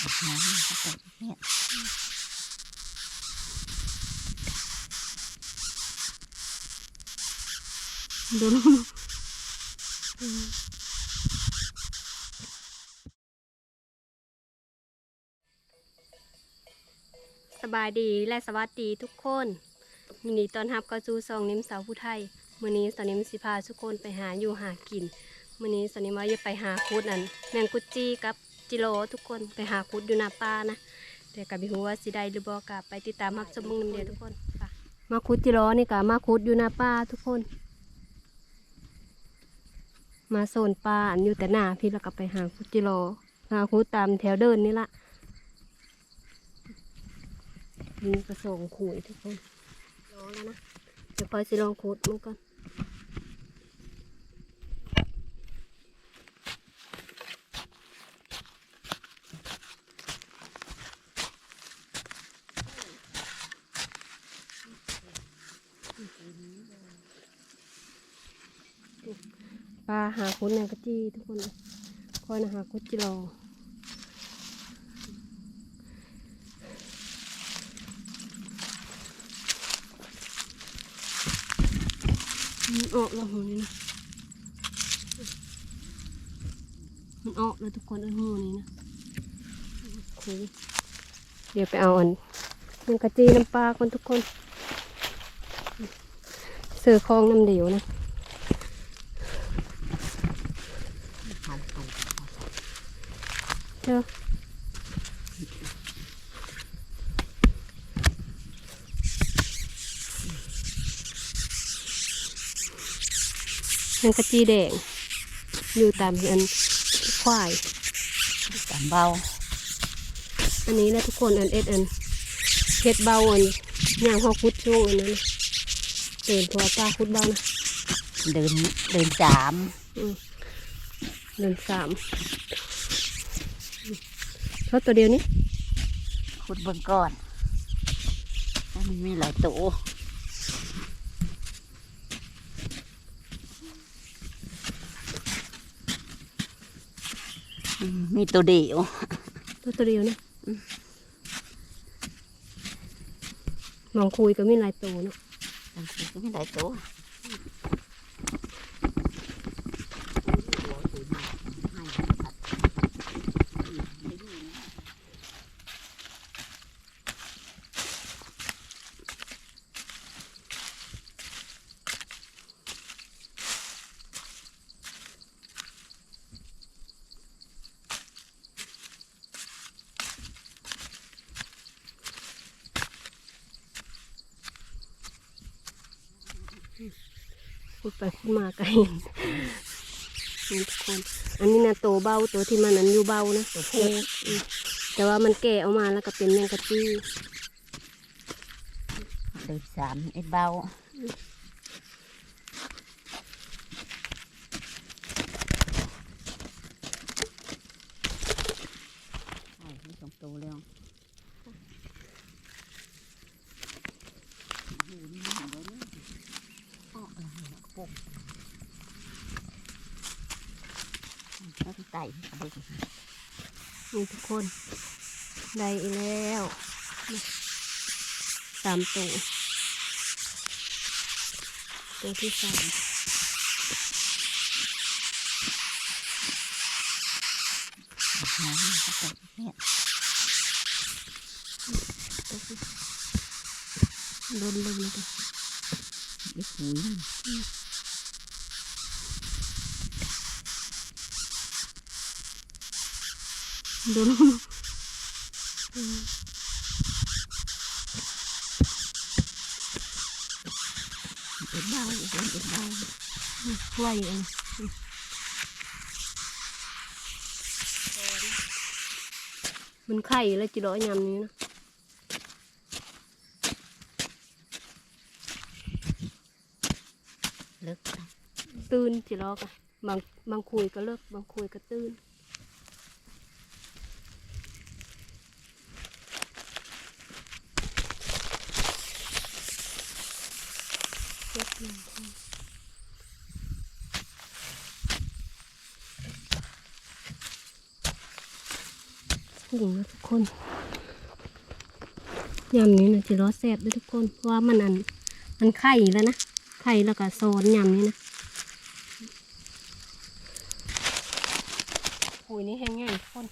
เนี่ยดูสบายดีและสวัสดีทุกคนมินีตอนรับก็จูซองนิ้มสาวผู้ไทยมือนี้สาวนิ้มสิพาทุกคนไปหาอยู่หากินมือนี้สาวนิ้มว่าจะไปหาคุดนั่นแมงกุดจี้กับ จิโร่ทุกคนไปหาคุดอยู่หน้าป่านะแต่กับบิฮูว่าสิได้หรือบ่กะไปติดตามรับชมมึงนเดียวทุกคนมาคุดจิโร่นี่กะมาคุดอยู่หน้าป่าทุกคน มาโซนป่าอันอยู่แต่หน้าพี่แล้วก็ไปหาคุดจิโร่หาคุดตามแถวเดินนี่ละนี่กระสองขุยทุกคนรอแล้วนะเดี๋ยวพอยสิลองคุดมันก่อน ปลาหาคุดแมงกะจีทุกคนคอยนะหาคุดจิร่มันออกแล้วหูนี่นะมันออกแล้วทุกคนเอ้หูนี้นะเดี๋ยวไปเอาอันแมงกะจีน้ำปลาคนทุกคนเสือคลองน้ำเดียวนะ เจ้าแมงกะจีแดง อยู่ตามอันควายตามเบา อันนี้นะทุกคนอันเอ็ดอันเฮ็ดเบาอันย่างหอคุดช่วงอันนั้นนะเดินพอปลาคุดเบานะ เดินเดินสามอืมเดินสามเพ ราะตัวเดียวนี้ขุดเบิ่งก่อนแล้วมันมีหลายตัวอืมมีตัวเดียวตัวตัวเดียวนี่มองคุยก็มีหลายตัวเนาะบางทีก็มีหลายตัว พูดไปพูดมาก็เห็นนี่ทุกคน อันนี้นะโตวเบาตัวที่มันนั้นอยู่เบานะตัวผู้อืมแต่ว่ามันแก่ออกมาแล้วก็เป็นแมงกะจี้เดินสามเอ็ดเบาโอ้ยมีสองตัวแล้วแล้วไต่เอาไป นี่ทุก คนได้อีกแล้วนี่สามตัวตัวที่สามตัวที่โดนลงเลยจ้ะ Biết gì โดนลงอืม Biết bao, biết bao ไล่เองมันไข่แล้วจิโร่ยำนี้นะ Lực ตื่นจิโร่กะบางบางคุยก็เลิกบางคุยก็ตื่น ดหนึ่งนะทุกคนยำนี้นะจิรอแซ่บด้วยทุกคนเพราะว่ามันอันมันไข่แล้วนะไข่แล้วก็โซนยำนี้นะปุ๋ยนี่แห้งง่ายทุกคน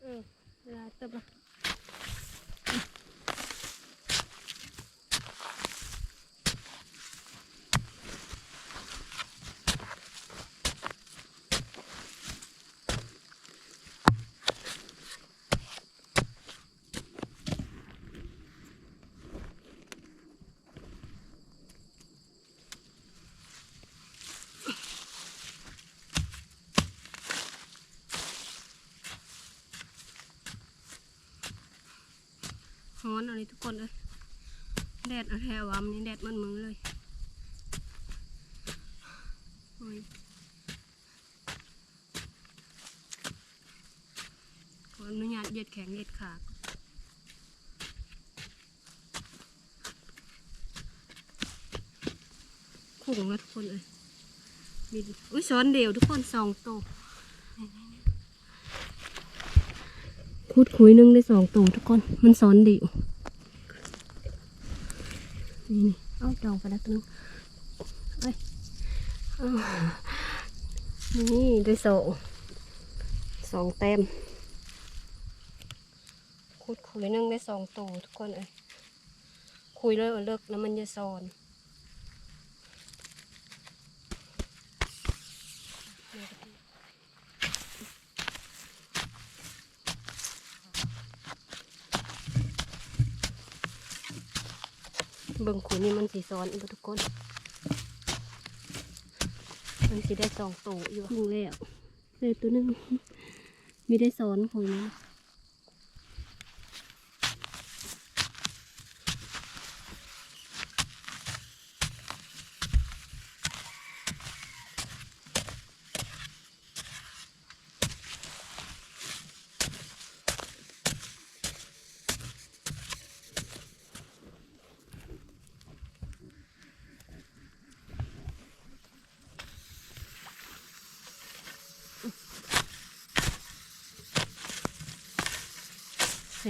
เออเวลาเติบละ ฮ้อนอะไรทุกคนเลยแดดแถววำนี่แดดมันมือเลยขออนุญาตเย็ดแข็งเย็ดขาขุ่งนะทุกคนเลยมีอุ้ยซ้อนเดียวทุกคนสองตัว คุดคุยหนึงได้สองตัวทุกคน มันซ้อนเดียวนี่นี่เอาจองไปแล้วตัวนึงเอ้ยอนี่ได้สองสองเต็มคุดคุยหนึงได้สองตัวทุกคนเอ้ยคุยเลยว่าเลิกแล้วมันจะซ้อน เบิ่งขูนนี่มันสีซ้อนอทุกคน มันสีได้สองตัวอยู่มึงแล้วเลยตัวหนึงมีได้ซ้อนขูน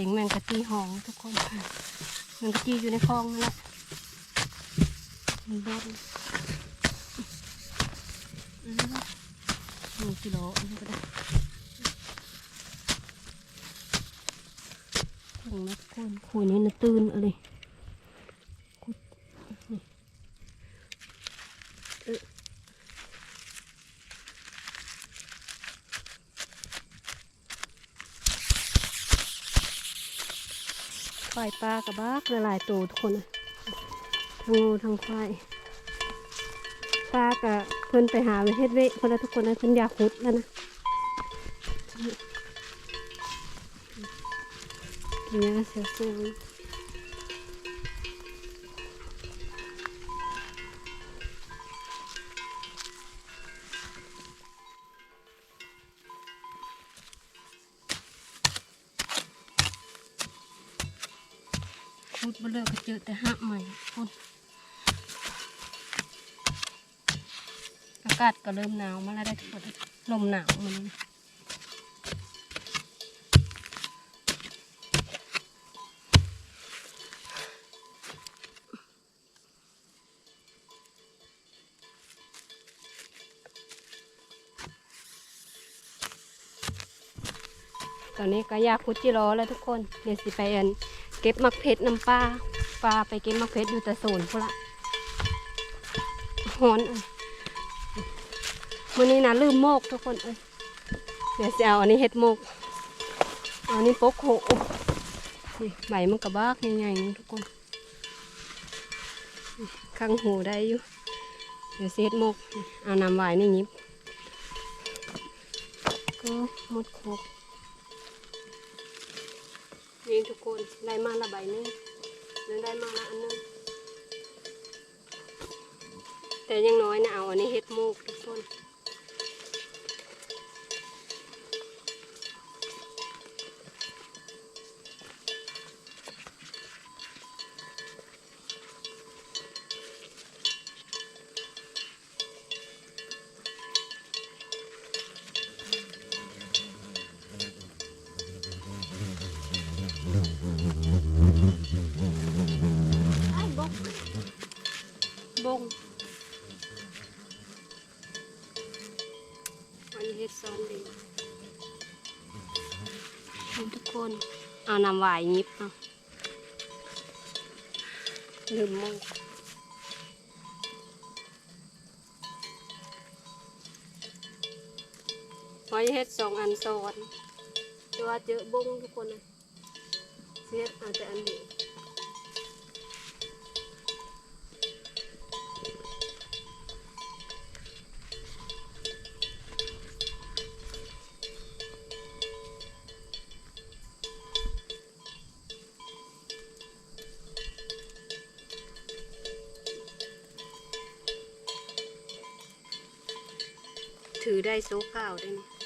สียงแมงกะจีหองทุกคนแมงกะจีอยู่ในคลองนั่นแหละมันรอดอืมหนึ่งกิโลนี่ก็ได้ถุงนะทุกคนคุยนี้นะตื่นเลยไรคุดนี่เออ ควายปลากระบากละลายตัวทุกคนทั้งงูทั้งควายปลากะเพิ่นไปหาไปเฮ็ดเวะเพิ่นละทุกคนนะเพิ่นอยากขุดแล้วนะกินยังเสียวสูงขุ จอแต่หักใหม่คนอากาศก็เริ่มหนาวมาแล้วได้ทุกคนลมหนาวมันนี้ตอนนี้ก็ยากคุดจิรอแล้วทุกคน เดี๋ยวสิไปอันเก็บมักเพชรน้ำปลา ปลาไปเก็บมักเพชรอยู่แต่โซนพุ่ละหอนเอ้ยวันนี้นะลืมโมกทุกคนเอ้ยเดี๋ยวสิเอาอันนี้เห็ดโมกเอาอันนี้ปกโหนี่ใบมันกระบากใหญ่ๆนี่ทุกคนข้างหูได้อยู่เดี๋ยวเซตมกเอาน้ำหวายนี่ยิบก็หมดครบนี่ทุกคนได้มาละใบนึงนึง ได้มาละอันนึงแต่ยังน้อยนะเอาอันนี้เฮ็ดมูกทุกคน หวายยิบเอาลืมมองหอเฮ็ดสองอันซ้อนตัว่าเจอบงทุกคนเลยเสียเอาจจะอันเดียว ถือได้โซ่ข้าวด้วยนี่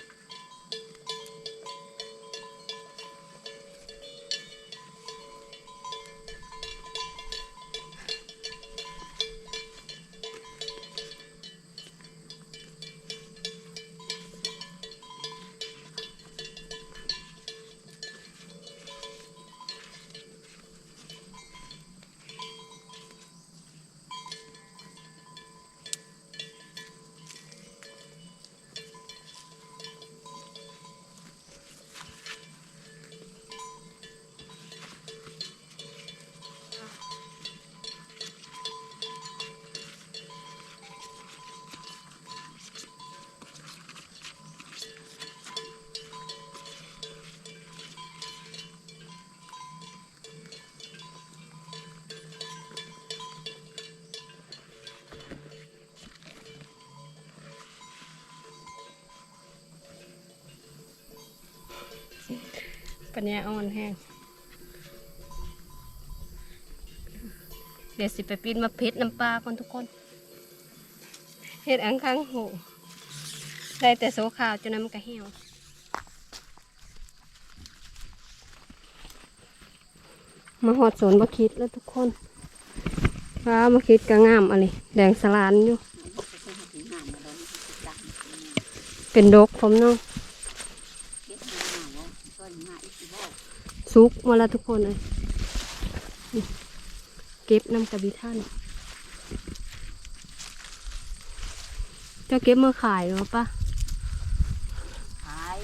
ปัญญาอ่อนแห้งเดี๋ยวสิไปปีนมาเพชรน้ำปลาก่อนทุกคนเฮ็ดอังคังโหได้แต่โซขาวจนนั้นมันก็เหี่ยวมาหอดสวนบะคิดแล้วทุกคนฟ้าบะคิดก็งามอะไรแดงสลานอยู่ เป็นดกผมเนาะ เก็บงานมาก็ง่ายอีกทีบอก ซุกมาแล้วทุกคนเลยนี่เก็บน้ำกระบี่ท่านเจะเก็บมาขายหรือปะขาย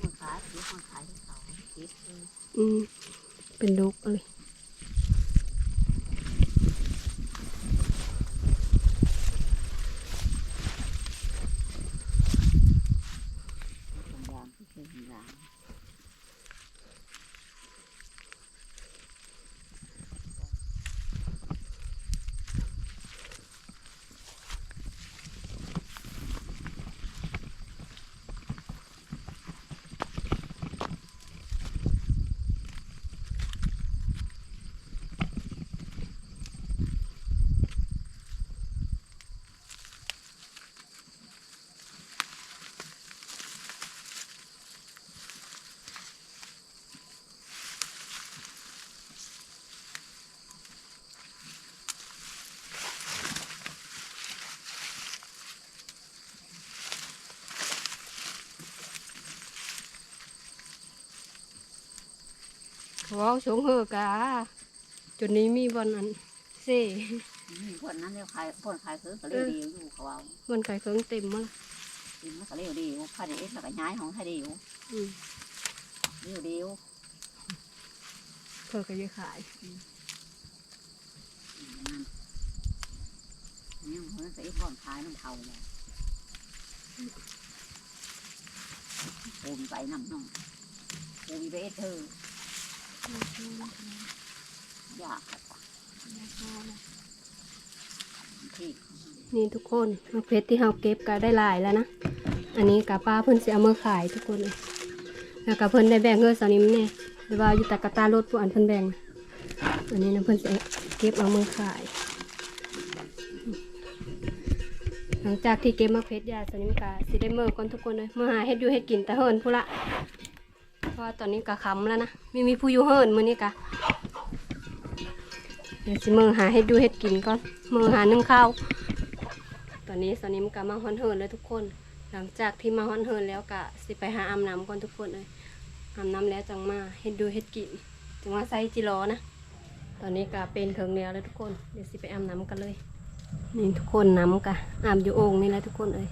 มันขายเก็บมันขายให้เขาเก็บเอออืมเป็นดกเลย ว้าวสงเหอกาจุดนี้มีบอลนั้นเซ่มีคนนั้นเนี่ยขายคนขายซื้อก็เรียวดีอยู่เขาเอาบอลไก่เครื่องเต็มมั้งกินมันก็เรียวดีอยู่พาเด็กแล้วก็ย้ายของไทยดีอยู่อืมเรียวดีอยู่เพื่อก็จะขายนั่นนี่มันใส่ก่อนขายน้ำเทาเลยโอมไปน้ำน้องโอมไปเอเธออ ยากอะนี่ทุกคนมะเพชรที่เราเก็บก็ได้หลายแล้วนะ อันนี้กับป้าเพิ่นสิเอามาขายทุกคนเลยแล้วกับเพิ่นได้แบ่งเงินสาวนิ้มแน่แต่ว่าอยู่แต่กระตารถผู้อันเพิ่นแบ่ง อันนี้นะเพิ่นสิเก็บเอามาขาย หลังจากที่เก็บมะเพชรยาสาวนิ้มกาสิได้เมื่อก่อนทุกคนเลยมาหาเฮ็ดอยู่เฮ็ดกินแต่เฮิรนผู้ละ เพราะว่าตอนนี้กะคำแล้วนะไม่มีผู้อยู่เฮิร์นมือนี้กะเดี๋ยวสิมือหาให้ดูเห็ดกินก่อนมือหานึ่งข้าวตอนนี้ตอนนี้มันก็มาฮอนเฮิร์นแล้วทุกคน หลังจากที่มาฮอนเฮิร์นแล้วก็สิไปหาอาบน้ำก่อนทุกคนเลยอาบน้ำแล้วจังมาเฮ็ดดูเฮ็ดกินจังว่าใส่จิรอนะตอนนี้ก็เป็นเถิงแล้วแล้วทุกคนเดี๋ยวสิไปอาบน้ำกันเลยนี่ทุกคนน้ำกะอาบอยู่โอ่งนี่แหละทุกคนเอ้ย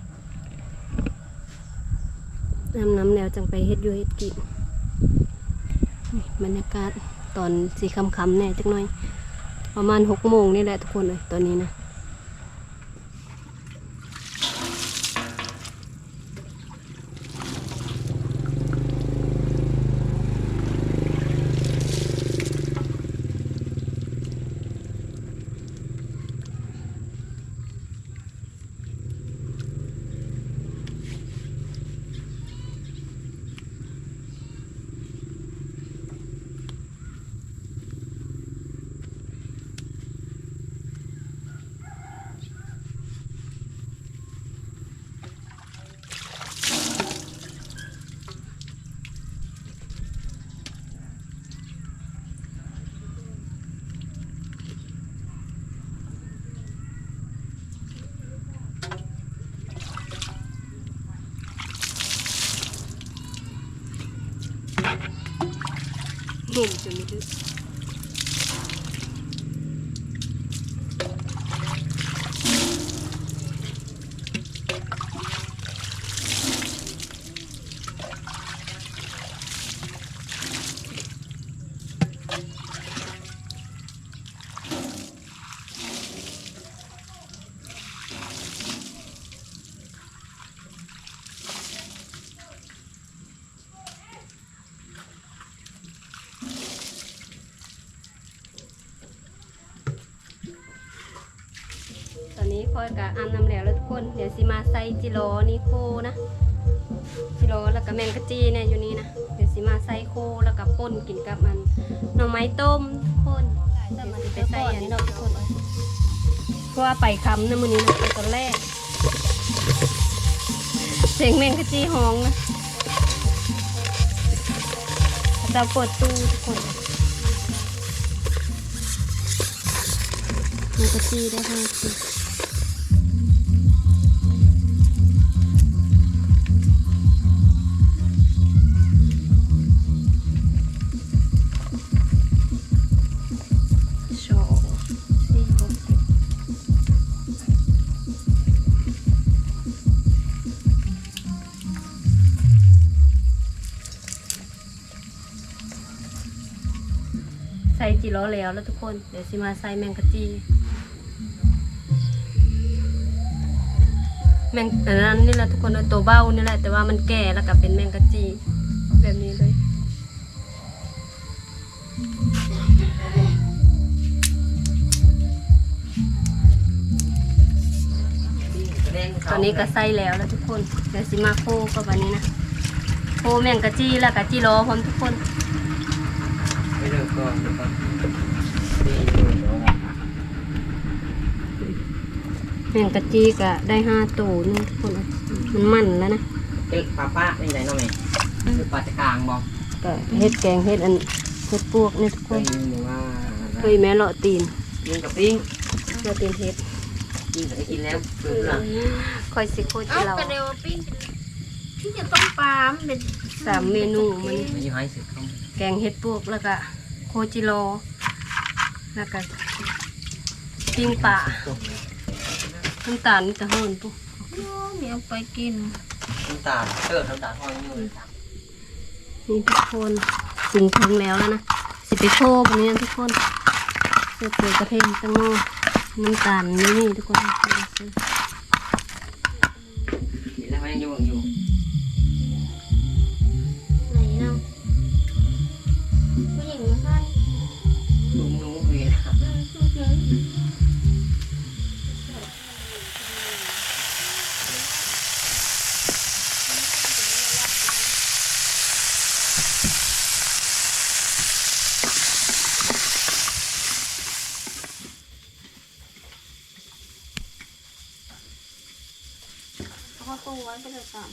อาบน้ำแล้วจังไปเฮ็ดอยู่เฮ็ดกิน บรรยากาศตอนสีคำๆแน่จักหน่อย ประมาณหกโมงนี่แหละทุกคนเลยตอนนี้นะ เห็นจนไม่ อนนี้ค่อยกะอาบน้ำแล้วแล้วทุกคน เดี๋ยวสิมาใส่จิโร่นี่โคนะจิโร่แล้วก็แมงกะจีเนี่ยอยู่นี่นะ เดี๋ยวสิมาใส่โคแล้วก็ป่นกินกับมันหน่อไม้ต้มทุกคนเดี๋ยวสิไปใส่อันนี้เนาทุกคนเพราะว่าไปคำนะมือนี้นะเป็นตอนแรก เสียงแมงกะจีห้องนะเราเปิดตู้ทุกคนแมงกะจีได้ห้าสิบ ใส่จีร้อแล้วแล้วทุกคน เดี๋ยวสิมาใส่แมงกะจีแมงอันนั้นนี่แหละทุกคนตัวเบ้านี่แหละแต่ว่ามันแก่แล้วก็เป็นแมงกะจีแบบนี้เลยตอนนี้ก็ใส่แล้วแล้วทุกคนเดี๋ยวสิมาโคกับวันนี้นะโคแมงกะจีแล้วกะจีรอพร้อมทุกคน ไม่เลิกก่อนเดี๋ยวก่อนนี่อยู่เดี๋ยวนะแมงกะจีก็ได้ห้าตัวนึงทุกคนมันมันแล้วนะเอ๊ะป้าป้านี่ไหนน้องเมย์คือปลาจะกลางบอกก็เฮ็ดแกงเฮ็ดอันเฮ็ดพวกนี่ทุกเคคนยมีว่าเคยแม่เลาะตีนยิงกับปิ้งเลาะตีนเฮ็ดยิงกับได้กินแล้วเพื่อนคอยสิโคจิเอ้าเรากระเดียวปิ้ง พี่จะต้องปลามันเป็นสามเมนูมันมันอยู่ให้สุดเขาแกงเฮ็ดพวกแล้วก็โคจิโรแล้วก็ปิ้งปลาน้ำตาลนี่จะเฮิรนปุ๊โอ้เดี๋ยวไปกินน้ำตาลเติร์น้ำตาลทองอยู่นี่ทุกคนถึงถึงแล้วแล้วนะสิไปโชว์วันนี้นะทุกคนเสือเปลือกกระเทียมแตังโมน้ำตาลนี่นี่ทุกคนเห็นแล้วมันยังอยู่อยู่ เลยตาม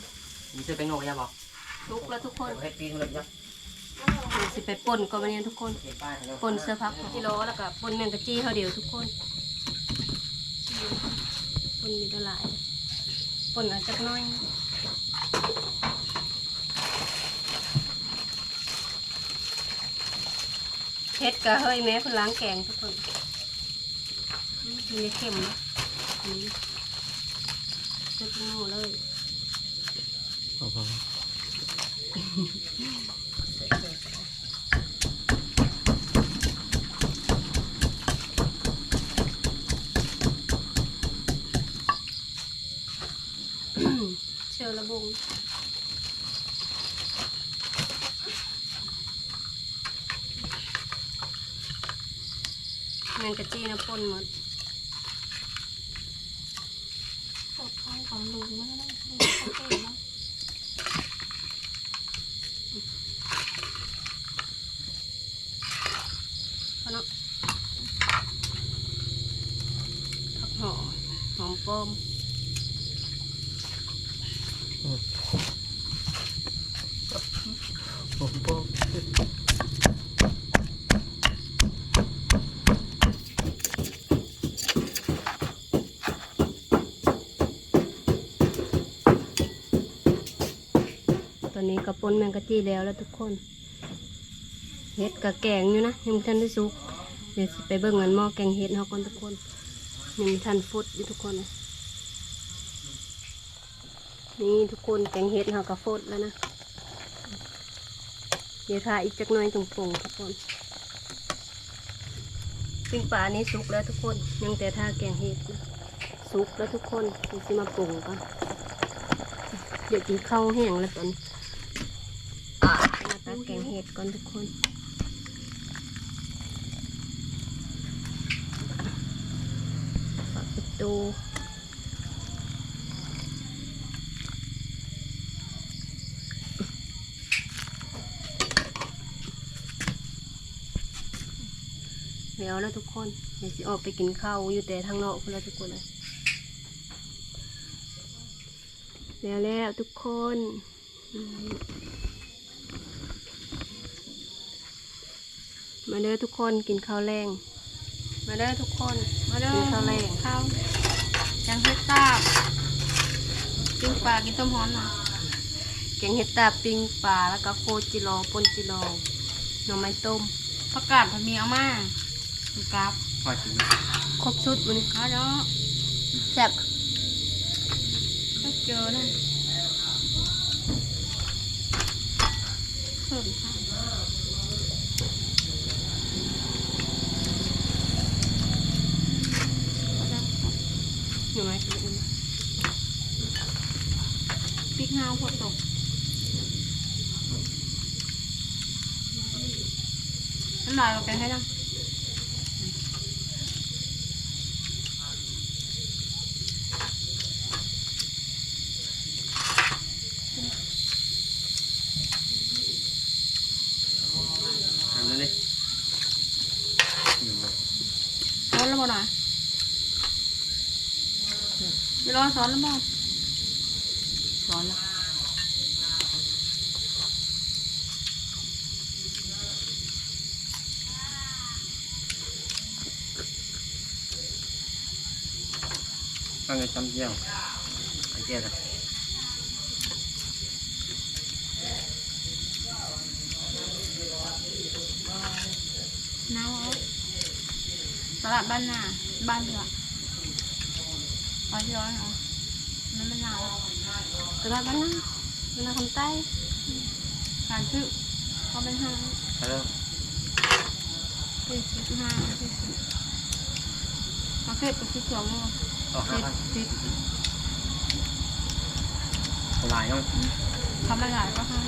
มีซื้อเป็นโง่ยังบอกลุกแล้วทุกคนให้ปีนเลยยังเดี๋ยวสิไปป่นก่อนวันนี้ทุกคนเก็บป้ายแล้วป่นเสื้อพักกิโลแล้วก็ป่นแมงกะจี้เขาเดียวทุกคนป่นมีตหลายป่นอาจจะน้อยเฮ็ดกะเฮ้ยแม่คนล้างแกงทุกคนมีในเข็มนะอันนี้เสื้อผ้าเลย เชลระบงแมงกะจีนะป่นหมด ของลุงไม่ได้เขาเก่งเนาะ พอเนาะผักหอมหอมป้อม ผมบอก ตอนนี้ กระปนแมงกะจี้แล้วแล้วทุกคนเห็ดกะแกงอยู่นะยังไม่ทันได้สุกเดี๋ยวไปเบิ่งเงินหม้อแกงเห็ดเขาก่อนทุกคนยังไม่ทันฟุดอยู่ทุกคนนี่ทุกคนแกงเห็ดเขากะฟดแล้วนะเดี๋ยวทาอีกจักน่อยตรงปงทุกคนปิ้งปลานี้สุกแล้วทุกคนยังแต่ทาแกงเห็ดนะสุกแล้วทุกคนเดี๋ยวสิมาปรุงก่อนเดี๋ยวกินข้าวแห้งแล้วตอนอ่ามาตักแกงเห็ ดก่อนทุกคนฝากประตูเดี๋ยวแล้วทุกคนเดี๋ยวสิออกไปกินข้าวอยู่แต่ทางนอกคนละทุกคนเลยแล้วแล้วทุกคน มมาเด้อทุกคนกินข้าวแรง มาเด้อทุกคน มาเด้อกินข้าวแรงข้าวยังเฮ็ดตาบกินปลากินต้มฮ้อนนะแกงเห็ดตาปิ้งปลาแล้วก็โคจิโรปนจิโรหน่อไม้ต้มประกาศผัดหมีเอามาคือกราบพอถึงครบชุดวันนี้ข้าวเนาะแซ่บก็เจอนะเพิ่มค่ะ หน่อไม้ต้ม พริกเงาพอตก น้ำลายเราไปให้ดัง ทำนั่นเลยอยู่มา ซ้อนแล้วบ่หน่อยไม่รอซ้อนแล้วบ่ สอนละ ตั้งใจจำเจียวไอ้เจียวนะน้ำเอาตลาดบ้านนาบ้านเดือบ้านที่ร้อยเอานั่นมันหนาวตลาดบ้านนาบ้านนาคำใต้การซื้อเขาเป็นห้างฮัลโหลสี่สิบห้าสี่สิบมาเก็บกับที่สองโมงออกห้าติดพันติดหลายยังทำละหลายก็ห้า